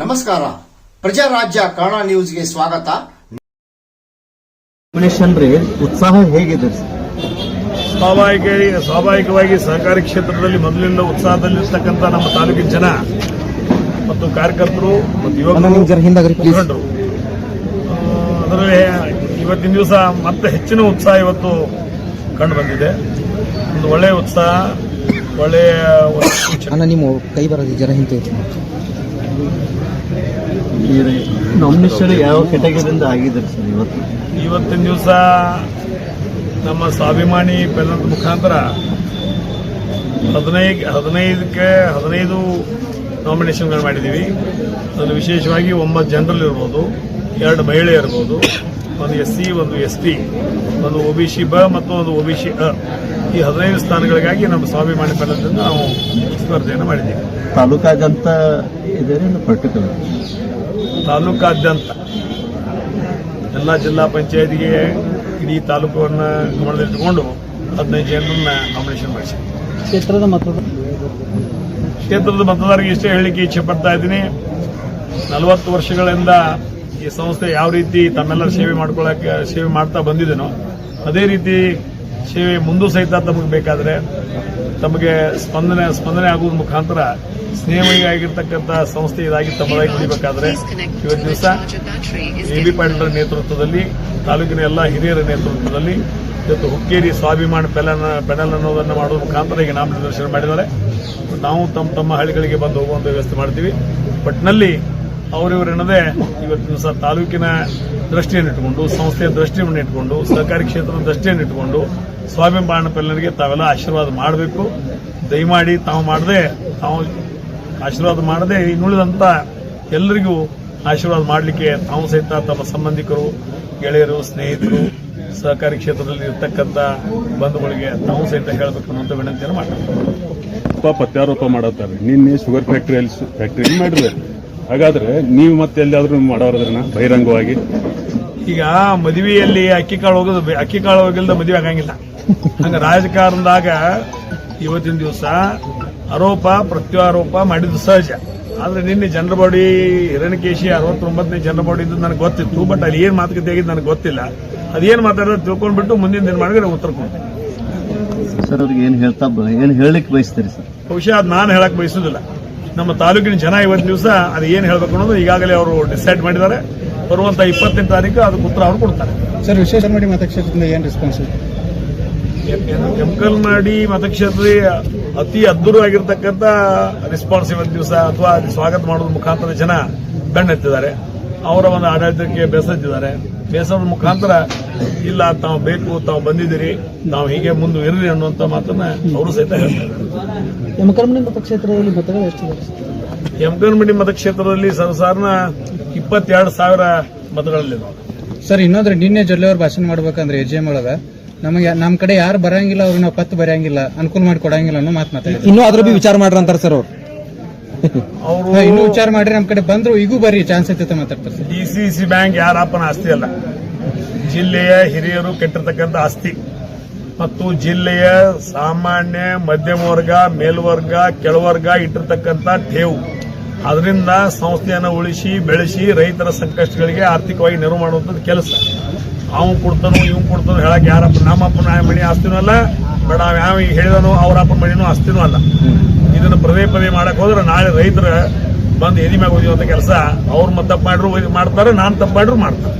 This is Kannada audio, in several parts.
ನಮಸ್ಕಾರ. ಪ್ರಜಾರಾಜ್ಯ ಕನ್ನಡ ನ್ಯೂಸ್ಗೆ ಸ್ವಾಗತ. ಉತ್ಸಾಹ ಹೇಗಿದೆ? ಸ್ವಾಭಾವಿಕ ಸ್ವಾಭಾವಿಕವಾಗಿ ಸಹಕಾರಿ ಕ್ಷೇತ್ರದಲ್ಲಿ ಮೊದಲಿಂದ ಉತ್ಸಾಹದಲ್ಲಿರ್ತಕ್ಕಂಥ ನಮ್ಮ ತಾಲೂಕಿನ ಜನ ಮತ್ತು ಕಾರ್ಯಕರ್ತರು ಮತ್ತು ಯುವಕರು ಅದರಲ್ಲಿ ಇವತ್ತಿನ ದಿವಸ ಮತ್ತೆ ಹೆಚ್ಚಿನ ಉತ್ಸಾಹ ಇವತ್ತು ಕಂಡು ಬಂದಿದೆ. ಒಂದು ಒಳ್ಳೆಯ ಉತ್ಸಾಹ ಒಳ್ಳೆಯ ಒಂದು ಅಣ್ಣ ನಿಮ್ಮ ಕೈ ಬರೋದು ಜನ ಹಿಂತ ನಾಮಿನೇಷನ್ ಯಾವ ಕೆಟಗರಿಯಿಂದ ಆಗಿದ್ದಾರೆ ಸರ್ ಇವತ್ತು? ಇವತ್ತಿನ ದಿವಸ ನಮ್ಮ ಸ್ವಾಭಿಮಾನಿ ಬೆಲ್ಲದ ಮುಖಾಂತರ ಹದಿನೈದು ಹದಿನೈದಕ್ಕೆ ಹದಿನೈದು ನಾಮಿನೇಷನ್ಗಳು ಮಾಡಿದ್ದೀವಿ. ಅದು ವಿಶೇಷವಾಗಿ ಒಂಬತ್ತು ಜನರಲ್ ಇರ್ಬೋದು ಎರಡು ಮಹಿಳೆ ಇರ್ಬೋದು. ಒಂದು ಎಸ್ ಸಿ ಒಂದು ಎಸ್ ಟಿ ಒಂದು ಒ ಬಿ ಸಿ ಬ ಮತ್ತು ಒಂದು ಒ ಬಿ ಸಿ ಅ. ಈ ಹದಿನೈದು ಸ್ಥಾನಗಳಿಗಾಗಿ ನಮ್ಮ ಸ್ವಾಭಿಮಾನಿ ಪಡೆದಿಂದ ನಾವು ಸ್ಪರ್ಧೆಯನ್ನು ಮಾಡಿದ್ದೀವಿ. ತಾಲೂಕಾದ್ಯಂತ ಇದೇ ಪರ್ಟಿಕ್ಯುಲರ್? ತಾಲೂಕಾದ್ಯಂತ. ಎಲ್ಲ ಜಿಲ್ಲಾ ಪಂಚಾಯತ್ಗೆ ಇಡೀ ತಾಲೂಕನ್ನು ಗಮನದಲ್ಲಿಟ್ಟುಕೊಂಡು ಹದಿನೈದು ಜನರನ್ನ ನಾಮಿನೇಷನ್ ಮಾಡಿಸಿದ್ವಿ. ಕ್ಷೇತ್ರದ ಮತದಾರ ಕ್ಷೇತ್ರದ ಮತದಾರರಿಗೆ ಇಷ್ಟೇ ಹೇಳಲಿಕ್ಕೆ ಇಚ್ಛೆ ಪಡ್ತಾ ಇದ್ದೀನಿ. ನಲವತ್ತು ವರ್ಷಗಳಿಂದ ಈ ಸಂಸ್ಥೆ ಯಾವ ರೀತಿ ತಮ್ಮೆಲ್ಲರ ಸೇವೆ ಮಾಡ್ಕೊಳ್ಳಕ್ಕೆ ಸೇವೆ ಮಾಡ್ತಾ ಬಂದಿದ್ದೇನೋ ಅದೇ ರೀತಿ ಸೇವೆ ಮುಂದೂ ಸಹಿತ ತಮಗೆ ಬೇಕಾದರೆ ತಮಗೆ ಸ್ಪಂದನೆ ಸ್ಪಂದನೆ ಆಗುವ ಮುಖಾಂತರ ಸ್ನೇಹಮಯಿ ಆಗಿರ್ತಕ್ಕಂಥ ಸಂಸ್ಥೆ ಇದಾಗಿ ತಮ್ಮದಾಗಿ ಉಳಿಬೇಕಾದ್ರೆ ಇವತ್ತು ದಿವಸ ಎ ಬಿ ಪಾಟೀಲರ ನೇತೃತ್ವದಲ್ಲಿ ತಾಲೂಕಿನ ಎಲ್ಲ ಹಿರಿಯರ ನೇತೃತ್ವದಲ್ಲಿ ಇವತ್ತು ಹುಕ್ಕೇರಿ ಸ್ವಾಭಿಮಾನ ಪೆಲನ್ ಪೆನಲ್ ಅನ್ನೋದನ್ನು ಮಾಡುವ ಮುಖಾಂತರ ಈಗ ನಾಮನಿರ್ದೇಶನ ಮಾಡಿದ್ದಾರೆ. ನಾವು ತಮ್ಮ ತಮ್ಮ ಹಳ್ಳಿಗಳಿಗೆ ಬಂದು ಹೋಗುವಂತ ವ್ಯವಸ್ಥೆ ಮಾಡ್ತೀವಿ. ಒಟ್ಟಿನಲ್ಲಿ ಅವರಿವರೆನ್ನದೇ ಇವತ್ತು ದಿವಸ ತಾಲೂಕಿನ ದೃಷ್ಟಿಯನ್ನಿಟ್ಟುಕೊಂಡು, ಸಂಸ್ಥೆಯ ದೃಷ್ಟಿಯನ್ನು ಇಟ್ಕೊಂಡು ಸಹಕಾರಿ ಕ್ಷೇತ್ರದ ದೃಷ್ಟಿಯನ್ನು ಇಟ್ಟುಕೊಂಡು ಸ್ವಾಭಿಮಾನ ಬಾಣಪಲ್ಲರಿಗೆ ತಾವೆಲ್ಲ ಆಶೀರ್ವಾದ ಮಾಡಬೇಕು. ದಯಮಾಡಿ ತಾವು ಮಾಡದೆ, ತಾವು ಆಶೀರ್ವಾದ ಮಾಡದೆ ಇನ್ನುಳಿದಂತ ಎಲ್ಲರಿಗೂ ಆಶೀರ್ವಾದ ಮಾಡಲಿಕ್ಕೆ ತಾವು ಸಹಿತ ತಮ್ಮ ಸಂಬಂಧಿಕರು, ಗೆಳೆಯರು, ಸ್ನೇಹಿತರು ಸಹಕಾರಿ ಕ್ಷೇತ್ರದಲ್ಲಿ ಇರತಕ್ಕಂಥ ಬಂಧುಗಳಿಗೆ ತಾವು ಸಹಿತ ಹೇಳಬೇಕು ಅನ್ನುವಂಥ ವಿನಂತಿಯನ್ನು ಮಾಡ್ತಾರೆ ಪಾಪ ಪ್ರತ್ಯಾರೋಪ ಮಾಡತ್ತಾರೆ ನಿನ್ನೆ ಶುಗರ್ ಫ್ಯಾಕ್ಟರಿಯಲ್ಲಿ ಫ್ಯಾಕ್ಟರಿ ಮಾಡಿದ್ರೆ ಹಾಗಾದ್ರೆ ನೀವು ಮತ್ತೆ ಎಲ್ಲಿಯಾದ್ರೂ ಮಾಡೋರದ್ರನ್ನ ಬಹಿರಂಗವಾಗಿ? ಈಗ ಮದುವೆಯಲ್ಲಿ ಅಕ್ಕಿ ಕಾಳು ಹೋಗೋದು ಅಕ್ಕಿ ಕಾಳು ಹೋಗಿಲ್ದ ಮದುವೆ ಆಗಂಗಿಲ್ಲ. ಹಂಗ ರಾಜಕಾರಣದಾಗ ಇವತ್ತಿನ ದಿವಸ ಆರೋಪ ಪ್ರತ್ಯಾರೋಪ ಮಾಡಿದ್ದು ಸಹಜ. ಆದ್ರೆ ನಿನ್ನೆ ಜನರ ಬಾಡಿ ಹಿರಣ್ಯಕೇಶಿ ಅರವತ್ತೊಂಬತ್ತನೇ ಜನರ ಬಾಡಿ ಇದ್ದು ನನಗೆ ಗೊತ್ತಿತ್ತು ಬಟ್ ಅಲ್ಲಿ ಏನ್ ಮಾತುಕತೆ ಆಗಿದ್ದು ನನಗೆ ಗೊತ್ತಿಲ್ಲ. ಅದೇನು ಮಾತಾಡೋದು ತಿಳ್ಕೊಂಡ್ಬಿಟ್ಟು ಮುಂದಿನ ದಿನ ಮಾಡಿದ್ರೆ ಉತ್ತರ ಕೊಡ್ತೀನಿ ಸರ್ ಅವ್ರಿಗೆ ಏನ್ ಹೇಳ್ತಾ ಬ- ಏನ್ ಹೇಳಲಿಕ್ಕೆ ಬಯಸ್ತೀರಿ ಸರ್? ಬಹುಶಃ ಅದು ನಾನು ಹೇಳಕ್ ಬಯಸುದಿಲ್ಲ. ನಮ್ಮ ತಾಲೂಕಿನ ಜನ ಇವತ್ತು ದಿವಸ ಅದು ಏನು ಹೇಳಬೇಕು ಅನ್ನೋದು ಈಗಾಗಲೇ ಅವರು ಡಿಸೈಡ್ ಮಾಡಿದ್ದಾರೆ. ಬರುವಂತ ಇಪ್ಪತ್ತೆಂಟು ತಾರೀಕು ಅದಕ್ಕೆ ಉತ್ತರ ಅವರು ಕೊಡ್ತಾರೆ. ಸರ್ ವಿಶೇಷ ಮಾಡಿ ಮತಕ್ಷೇತ್ರದಿಂದ ಏನು ರೆಸ್ಪಾನ್ಸ್ ಕೆಂಕಲ್ನಾಡಿ ಮತಕ್ಷೇತ್ರ ಅತಿ ಅದ್ದೂರವಾಗಿರ್ತಕ್ಕಂಥ ರೆಸ್ಪಾನ್ಸ್ ಇವತ್ತು ದಿವಸ ಅಥವಾ ಸ್ವಾಗತ ಮಾಡೋದ್ರ ಮುಖಾಂತರ ಜನ ಬೆಣ್ಣೆತ್ತಿದ್ದಾರೆ. ಅವರ ಒಂದು ಆಡಳಿತಕ್ಕೆ ಬೇಸತ್ತಿದ್ದಾರೆ ಬೇಸರದ ಮುಖಾಂತರ ಇಲ್ಲ ತಾವು ಬೇಕು ತಾವು ಬಂದಿದ್ದೀರಿ ನಾವು ಹೀಗೆ ಮುಂದೆ ಇರ್ರಿ ಅನ್ನುವಂಥ ಮಾತನ್ನ ಅವರು ಸಹಿತ ಹೇಳ್ತಾರೆ. ಯಮಕರ್ಮಣಿ ಮತಕ್ಷೇತ್ರದಲ್ಲಿ ಮತಗಳು ಯಮಕನಮಂಡಿ ಮತಕ್ಷೇತ್ರದಲ್ಲಿ ಸರ್ಸಾರನ ಇಪ್ಪತ್ತೆರಡು ಸಾವಿರ ಮತಗಳಲ್ಲಿ ಸರ್ ಇನ್ನೊಂದ್ರೆ ನಿನ್ನೆ ಜೊಲ್ಲೆಯವ್ರು ಭಾಷಣ ಮಾಡ್ಬೇಕಂದ್ರೆ ಎ ಜಿ ಎಂ ಒಳಗ ನಮಗೆ ನಮ್ ಕಡೆ ಯಾರು ಬರಂಗಿಲ್ಲ ಅವ್ರಿಗೆ ನಾವು ಪತ್ತು ಬರೆಯಂಗಿಲ್ಲ ಅನುಕೂಲ ಮಾಡಿ ಕೊಡಂಗಿಲ್ಲ ಅನ್ನೋ ಮಾತು ಮಾತಾಡಿ ಇನ್ನೂ ಅದ್ರ ಬಿ ವಿಚಾರ ಮಾಡ್ರಿ ಅಂತಾರ ಸರ್ ಅವ್ರು. ಅವರು ಇನ್ನೂ ವಿಚಾರ ಮಾಡ್ರಿ ನಮ್ ಕಡೆ ಬಂದ್ರು ಈಗೂ ಬರ್ರಿ ಚಾನ್ಸ್ ಐತೆ ಮಾತಾಡ್ತಾರೆ. ಸಿ ಡಿಸಿಸಿ ಬ್ಯಾಂಕ್ ಯಾರಪ್ಪನ ಆಸ್ತಿ ಅಲ್ಲ. ಜಿಲ್ಲೆಯ ಹಿರಿಯರು ಕೆಟ್ಟಿರ್ತಕ್ಕಂಥ ಆಸ್ತಿ. ಮತ್ತು ಜಿಲ್ಲೆಯ ಸಾಮಾನ್ಯ ಮಧ್ಯಮ ವರ್ಗ ಮೇಲ್ವರ್ಗ ಕೆಳವರ್ಗ ಇಟ್ಟಿರ್ತಕ್ಕಂಥ ಠೇವು. ಅದರಿಂದ ಸಂಸ್ಥೆಯನ್ನು ಉಳಿಸಿ ಬೆಳೆಸಿ ರೈತರ ಸಂಕಷ್ಟಗಳಿಗೆ ಆರ್ಥಿಕವಾಗಿ ನೆರವು ಮಾಡುವಂಥದ್ದು ಕೆಲಸ. ಅವನು ಕೊಡ್ತಾನೋ ಇವ್ನು ಕೊಡ್ತಾನೋ ಹೇಳಕ್ಕೆ ಯಾರಪ್ಪ ನಮ್ಮಪ್ಪ ಮಣಿ ಆಸ್ತಿನೂ ಅಲ್ಲ ಬೇಡ ನಾವು ಯಾವ ಈಗ ಹೇಳಿದನೋ ಅವ್ರ ಅಪ್ಪ ಮನೇನು ಅಸ್ತಿನೂ ಅಲ್ಲ. ಇದನ್ನು ಪದೇ ಪದೇ ಮಾಡಕ್ ಹೋದ್ರೆ ನಾಳೆ ರೈತರ ಬಂದು ಎದಿ ಮ್ಯಾಗ ಓದಿಯುವಂತ ಕೆಲಸ ಅವ್ರು ತಪ್ಪು ಮಾಡ್ರು ಮಾಡ್ತಾರೆ ನಾನು ತಪ್ಪು ಮಾಡ್ರು ಮಾಡ್ತಾರೆ.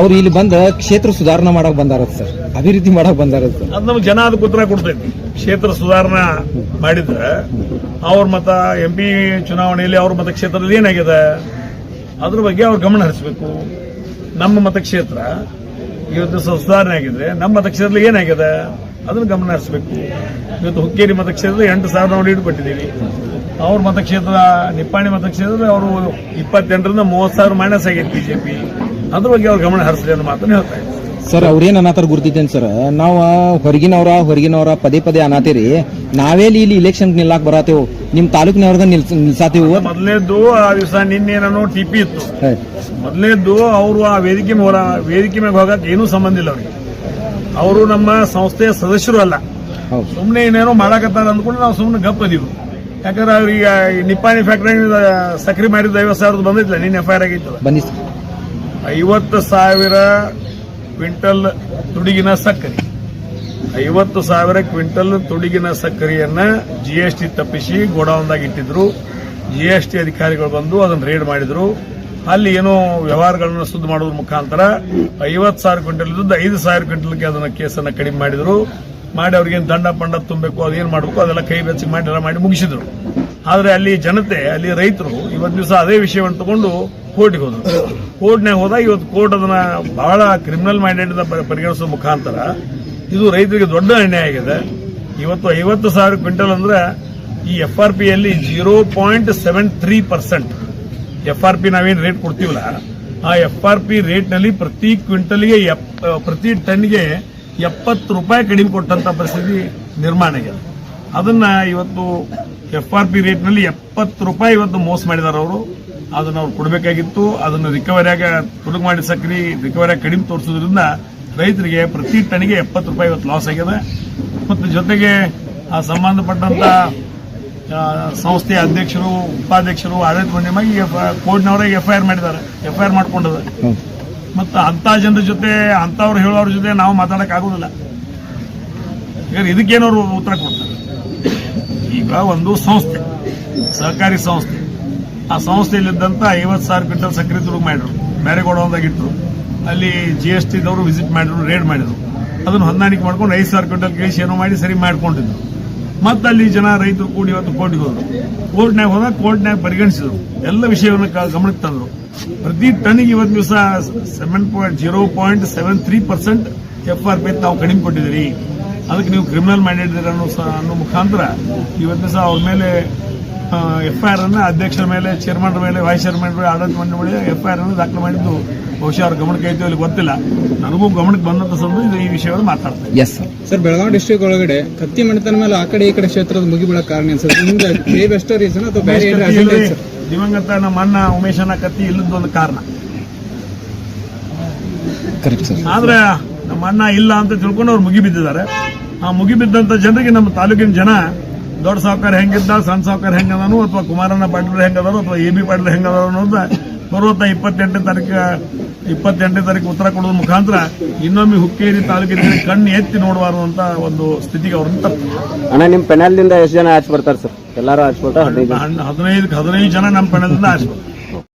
ಅವ್ರು ಇಲ್ಲಿ ಬಂದ ಕ್ಷೇತ್ರ ಸುಧಾರಣೆ ಮಾಡಕ್ ಬಂದಾರ ಸರ್. ಅಭಿವೃದ್ಧಿ ಮಾಡಕ್ ಬಂದಾರ ಸರ್. ಅದು ನಮ್ಗೆ ಜನ ಅದಕ್ಕೆ ಉತ್ತರ ಕೊಡ್ತೈತಿ. ಕ್ಷೇತ್ರ ಸುಧಾರಣೆ ಮಾಡಿದ್ರೆ ಅವ್ರ ಮತ ಎಂ ಪಿ ಚುನಾವಣೆಯಲ್ಲಿ ಅವ್ರ ಮತ ಕ್ಷೇತ್ರದಲ್ಲಿ ಏನಾಗಿದೆ? ಅದ್ರ ಬಗ್ಗೆ ಅವ್ರು ಗಮನ ಹರಿಸಬೇಕು. ನಮ್ಮ ಮತಕ್ಷೇತ್ರ ಇವತ್ತು ಸುಧಾರಣೆ ಆಗಿದ್ರೆ ನಮ್ಮ ಮತಕ್ಷೇತ್ರದಲ್ಲಿ ಏನಾಗಿದೆ? ಅದನ್ನು ಗಮನ ಹರಿಸಬೇಕು ಇವತ್ತು ಹುಕ್ಕೇರಿ ಮತಕ್ಷೇತ್ರದಲ್ಲಿ ಎಂಟು ಸಾವಿರ ನಾವು ಲೀಡ್ ಅವ್ರ ಮತಕ್ಷೇತ್ರ ನಿಪ್ಪಾಣಿ ಮತಕ್ಷೇತ್ರದಲ್ಲಿ ಅವರು ಇಪ್ಪತ್ತೆಂಟರಿಂದ ಮೂವತ್ತು ಸಾವಿರ ಮೈನಸ್ ಆಗೈತೆ ಬಿಜೆಪಿ. ಅದ್ರ ಬಗ್ಗೆ ಅವ್ರು ಗಮನ ಹರಿಸಲಿ ಅನ್ನೋ ಮಾತನ್ನು ಹೇಳ್ತಾ ಇದ್ದಾರೆ. ಸರ್ ಅವ್ರೇನ್ ಅನಾಥರ್ ಗುರ್ತಿದ್ದೇನೆ ಸರ್? ನಾವು ಹೊರಗಿನವ್ರ ಹೊರಗಿನವ್ರ ಪದೇ ಪದೇ ಅನಾತೀರಿ ನಾವೇಲಿ ಇಲ್ಲಿ ಇಲೆಕ್ಷನ್ ನಿಲ್ಲಾಕ್ ಬರತ್ತೇವು ನಿಮ್ ತಾಲೂಕಿನವ್ರದ ನಿಲ್ಸಾತೀವ. ನಿಲ್ಸಾತೇವು ಮೊದಲನೇದ್ದು ಆ ದಿವಸ ನಿನ್ನೆ ನಾನು ಟಿಪಿ ಇತ್ತು. ಮೊದಲನೇದ್ದು ಅವರು ಆ ವೇದಿಕೆ ಮೇಲೆ ವೇದಿಕೆ ಮೇಲೆ ಹೋಗಕ್ಕೆ ಏನೂ ಸಂಬಂಧ ಇಲ್ಲ ಅವ್ರಿಗೆ. ಅವರು ನಮ್ಮ ಸಂಸ್ಥೆಯ ಸದಸ್ಯರು ಅಲ್ಲ. ಹೌದು. ಸುಮ್ಮನೆ ಏನೇನೋ ಮಾಡಕತ್ತಾರ ಅಂದ್ಕೊಂಡು ನಾವು ಸುಮ್ಮನೆ ಗಪ್ಪ ಅದೀವಿ ಯಾಕಂದ್ರೆ ಅವ್ರಿಗೆ ನಿಪ್ಪಾಣಿ ಫ್ಯಾಕ್ಟ್ರಿ ಸಕ್ರಿ ಮಾಡಿದ್ದು ಐವತ್ತು ಸಾವಿರದ ಬಂದಿದ್ಲ ನಿನ್ನೆ ಎಫ್ ಐ ಆರ್ ಆಗಿತ್ತು ಬನ್ನಿ ಸರ್ ಐವತ್ತು ಸಾವಿರ ಕ್ವಿಂಟಲ್ ತುಡಿಗಿನ ಸಕ್ಕರೆ. ಐವತ್ತು ಸಾವಿರ ಕ್ವಿಂಟಲ್ ತುಡಿಗಿನ ಸಕ್ಕರೆಯನ್ನ ಜಿಎಸ್ಟಿ ತಪ್ಪಿಸಿ ಗೋಡೌನ್ದಾಗ ಇಟ್ಟಿದ್ರು. ಜಿಎಸ್ಟಿ ಅಧಿಕಾರಿಗಳು ಬಂದು ಅದನ್ನು ರೇಡ್ ಮಾಡಿದ್ರು. ಅಲ್ಲಿ ಏನೋ ವ್ಯವಹಾರಗಳನ್ನು ಸುದ್ದಿ ಮಾಡೋದ್ರ ಮುಖಾಂತರ ಐವತ್ತು ಸಾವಿರ ಕ್ವಿಂಟಲ್ ಇದ್ದದ್ದು ಐದು ಸಾವಿರ ಕ್ವಿಂಟಲ್ಗೆ ಅದನ್ನ ಕೇಸನ್ನು ಕಡಿಮೆ ಮಾಡಿದ್ರು. ಮಾಡಿ ಅವ್ರಿಗೇನು ದಂಡ ಪಂಡ ತುಂಬಬೇಕು ಅದೇನು ಮಾಡಬೇಕು, ಅದೆಲ್ಲ ಕೈ ಬೆಚ್ಚಗೆ ಮಾಡಿ ಎಲ್ಲ ಮಾಡಿ ಮುಗಿಸಿದ್ರು. ಆದರೆ ಅಲ್ಲಿ ಜನತೆ, ಅಲ್ಲಿ ರೈತರು ಇವತ್ತು ದಿವಸ ಅದೇ ವಿಷಯವನ್ನು ತಗೊಂಡು ಕೋರ್ಟ್ಗೆ ಹೋದ್ರು. ಕೋರ್ಟ್ನಾಗ ಹೋದಾಗ ಇವತ್ತು ಕೋರ್ಟ್ ಅದನ್ನ ಬಹಳ ಕ್ರಿಮಿನಲ್ ಮೈಂಡೆಡ್ ಪರಿಗಣಿಸೋ ಮುಖಾಂತರ ಇದು ರೈತರಿಗೆ ದೊಡ್ಡ ಅನ್ಯಾಯ ಆಗಿದೆ. ಇವತ್ತು ಐವತ್ತು ಸಾವಿರ ಕ್ವಿಂಟಲ್ ಅಂದ್ರೆ ಈ ಎಫ್ ಆರ್ ಪಿ ಅಲ್ಲಿ zero point seven three percent F R P ನಾವೇನು ರೇಟ್ ಕೊಡ್ತೀವಲ್ಲ, ಆ ಎಫ್ ಆರ್ ಪಿ ರೇಟ್ನಲ್ಲಿ ಪ್ರತಿ ಕ್ವಿಂಟಲ್ಗೆ ಪ್ರತಿ ಟನ್ಗೆ ಎಪ್ಪತ್ತು ರೂಪಾಯಿ ಕಡಿಮೆ ಕೊಟ್ಟಂತ ಪರಿಸ್ಥಿತಿ ನಿರ್ಮಾಣ ಆಗಿದೆ. ಅದನ್ನ ಇವತ್ತು ಎಫ್ ಆರ್ ಪಿ ರೇಟ್ನಲ್ಲಿ ಎಪ್ಪತ್ತು ರೂಪಾಯಿ ಇವತ್ತು ಮೋಸ ಮಾಡಿದಾರೆ ಅವರು. ಅದನ್ನ ಅವ್ರು ಕೊಡಬೇಕಾಗಿತ್ತು. ಅದನ್ನು ರಿಕವರಿಯಾಗ ತುಡುಗು ಮಾಡಿ ಸಕ್ರಿ ರಿಕವರಿಯಾಗಿ ಕಡಿಮೆ ತೋರಿಸೋದ್ರಿಂದ ರೈತರಿಗೆ ಪ್ರತಿ ಟನ್ಗೆ ಎಪ್ಪತ್ತು ರೂಪಾಯಿ ಇವತ್ತು ಲಾಸ್ ಆಗಿದೆ. ಮತ್ತು ಜೊತೆಗೆ ಆ ಸಂಬಂಧಪಟ್ಟಂತ ಆ, ಸಂಸ್ಥೆಯ ಅಧ್ಯಕ್ಷರು ಉಪಾಧ್ಯಕ್ಷರು ಆಡಳಿತ ಮಂಡಳಿ ಕೋರ್ಟ್ನವರೇ ಎಫ್ ಐ ಆರ್ ಮಾಡಿದ್ದಾರೆ. ಎಫ್ ಐ ಆರ್ ಮಾಡ್ಕೊಂಡಿದ್ದಾರೆ ಮತ್ತು ಅಂತ ಜನರ ಜೊತೆ, ಅಂಥವ್ರು ಹೇಳೋರ ಜೊತೆ ನಾವು ಮಾತಾಡೋಕ್ಕಾಗೋದಿಲ್ಲ ಯಾಕಂದ್ರೆ ಇದಕ್ಕೇನವರು ಉತ್ತರ ಕೊಡ್ತಾರೆ. ಈಗ ಒಂದು ಸಂಸ್ಥೆ, ಸಹಕಾರಿ ಸಂಸ್ಥೆ. ಆ ಸಂಸ್ಥೆಯಲ್ಲಿದ್ದಂತ ಐವತ್ತು ಸಾವಿರ ಕ್ವಿಂಟಲ್ ಸಕ್ಕರೆ ತುಡುಗು ಮಾಡಿದ್ರು. ಬೇರೆ ಇಟ್ಟರು ಅಲ್ಲಿ ಜಿ ಎಸ್ ಟಿದವರು ವಿಸಿಟ್ ಮಾಡಿದ್ರು ರೇಡ್ ಮಾಡಿದ್ರು. ಅದನ್ನು ಹೊಂದಾಣಿಕೆ ಮಾಡ್ಕೊಂಡು ಐದು ಸಾವಿರ ಕ್ವಿಂಟಲ್ ಕೇಸ್ ಏನೋ ಮಾಡಿ ಸರಿ ಮಾಡ್ಕೊಂಡಿದ್ರು. ಮತ್ತೆ ಅಲ್ಲಿ ಜನ ರೈತರು ಕೂಡಿ ಇವತ್ತು ಕೋರ್ಟ್ಗೆ ಹೋದ್ರು. ಕೋರ್ಟ್ನಾಗ ಹೋದ ಕೋರ್ಟ್ನಾಗ ಪರಿಗಣಿಸಿದ್ರು. ಎಲ್ಲ ವಿಷಯವನ್ನು ಗಮನಕ್ಕೆ ತಂದ್ರು. ಪ್ರತಿ ಟನ್ಗೆ ಇವತ್ತು ದಿವಸ seven point zero point seven three percent F R P ತಾವು ಕಡಿಮೆ ಕೊಟ್ಟಿದ್ದೀರಿ. ಅದಕ್ಕೆ ನೀವು ಕ್ರಿಮಿನಲ್ ಮಾಡಿದ್ದೀರ ಅನ್ನೋ ಅನ್ನೋ ಮುಖಾಂತರ ಇವತ್ತು ದಿವಸ ಅವ್ರ ಮೇಲೆ ಎಫ್ ಐ ಆರ್ ಅನ್ನು ಅಧ್ಯಕ್ಷರ ಮೇಲೆ ಚೇರ್ಮನ್ ಮೇಲೆ ವೈಸ್ ಚೇರ್ಮನ್ ಮೇಲೆ ಆಡಳಿತ ಮಂಡಳಿ ಮೇಲೆ ಎಫ್ ಐ ಆರ್ ಅನ್ನು ದಾಖಲು ಮಾಡಿದ್ದು ಬಹುಶಃ ಅವ್ರ ಗಮನಕ್ಕೆ ಐತೆ ಇಲ್ಲಿ ಗೊತ್ತಿಲ್ಲ. ನನಗೂ ಗಮನಕ್ಕೆ ಬಂದಂತ ಸಂದರ್ಭ ಇದು ಈ ವಿಷಯವನ್ನು ಮಾತಾಡ್ತಾರೆ yes sir sir Belagavi district ಒಳಗಡೆ ಕತ್ತಿ ಮಣಿತನ ಮೇಲೆ ಆ ಕಡೆ ಈ ಕಡೆ ಕ್ಷೇತ್ರದ ಮುಗಿಬೀಳಕ್ಕೆ ಕಾರಣ ಏನು ಸರ್ ಬೇರೆ ಬೆಸ್ಟ್ ರೀಸನ್ ಅಥವಾ ಬೇರೆ ದಿವಂಗತ ನಮ್ಮ ಅಣ್ಣ ಉಮೇಶನ ಕತ್ತಿ ಇಲ್ಲದೊಂದು ಕಾರಣ. ಕರೆಕ್ಟ್ ಸರ್ ಆದ್ರೆ ನಮ್ಮ ಅಣ್ಣ ಇಲ್ಲ ಅಂತ ತಿಳ್ಕೊಂಡು ಅವ್ರು ಮುಗಿಬಿದ್ದಿದ್ದಾರೆ. ಆ ಮುಗಿಬಿದ್ದಂತ ಜನರಿಗೆ ನಮ್ಮ ತಾಲೂಕಿನ ಜನ ದೊಡ್ಡ ಸಾವುಕಾರ ಹೆಂಗಿದ್ದ ಸಣ್ಣ ಸಾವುಕಾರ ಹೆಂಗದನು ಅಥವಾ ಕುಮಾರಣ್ಣ ಪಾಟೀಲ್ ಹೆಂಗದಾರು ಅಥವಾ ಎ ಬಿ ಪಾಟೀಲ್ ಹೆಂಗದಾರು ಅನ್ನೋದು ಬರುವಂತ ಇಪ್ಪತ್ತೆಂಟನೇ ತಾರೀಕು ಇಪ್ಪತ್ತೆಂಟನೇ ತಾರೀಕು ಉತ್ತರ ಕೊಡೋದ್ರ ಮುಖಾಂತರ ಇನ್ನೊಮ್ಮೆ ಹುಕ್ಕೇರಿ ತಾಲೂಕಿನ ಕಣ್ಣು ಎತ್ತಿ ನೋಡಬಾರ್ದು ಅಂತ ಒಂದು ಸ್ಥಿತಿಗೆ ಅವ್ರನ್ನ ತಪ್ಪು ಅಣ್ಣ ನಿಮ್ ಪೆನಲ್ದಿಂದ ಎಷ್ಟು ಜನ ಆಚೆ ಬರ್ತಾರೆ ಸರ್? ಎಲ್ಲರೂ ಆಚೆ ಬರ್ತಾರೆ ಹದಿನೈದು ಹದಿನೈದು ಜನ? ನಮ್ಮ ಪೆನಲ್ದಿಂದ ಆರಿಸ್ಬೇಕು